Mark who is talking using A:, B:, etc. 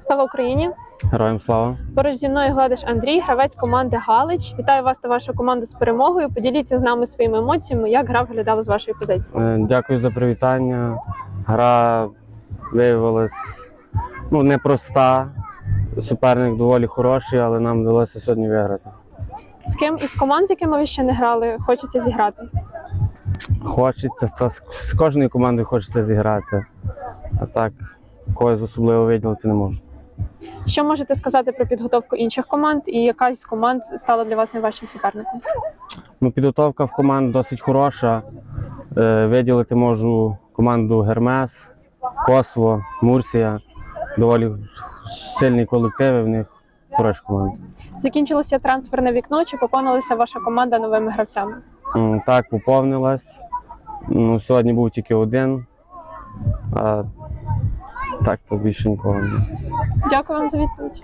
A: Слава Україні!
B: Героям слава.
A: Поруч зі мною Гладиш Андрій, гравець команди Галич. Вітаю вас та вашу команду з перемогою. Поділіться з нами своїми емоціями, як гра виглядала з вашої позиції.
B: Е, Дякую за привітання. Гра виявилась ну, непроста. Суперник доволі хороший, але нам вдалося сьогодні виграти.
A: З ким із команд, з якими ви ще не грали, хочеться зіграти?
B: Хочеться, та з- з кожною командою хочеться зіграти. А так, когось особливо виділити не можу.
A: Що можете сказати про підготовку інших команд і яка із команд стала для вас найважчим суперником?
B: Ну, підготовка в команд досить хороша. Е, Виділити можу команду Гермес, Косво, Мурсія. Доволі сильні колективи, в них хороші команди.
A: Закінчилося трансферне вікно. Чи поповнилася ваша команда новими гравцями?
B: М, Так, поповнилась. Ну, сьогодні був тільки один. А так то більше нікого. немає.
A: Дякую вам за відповідь.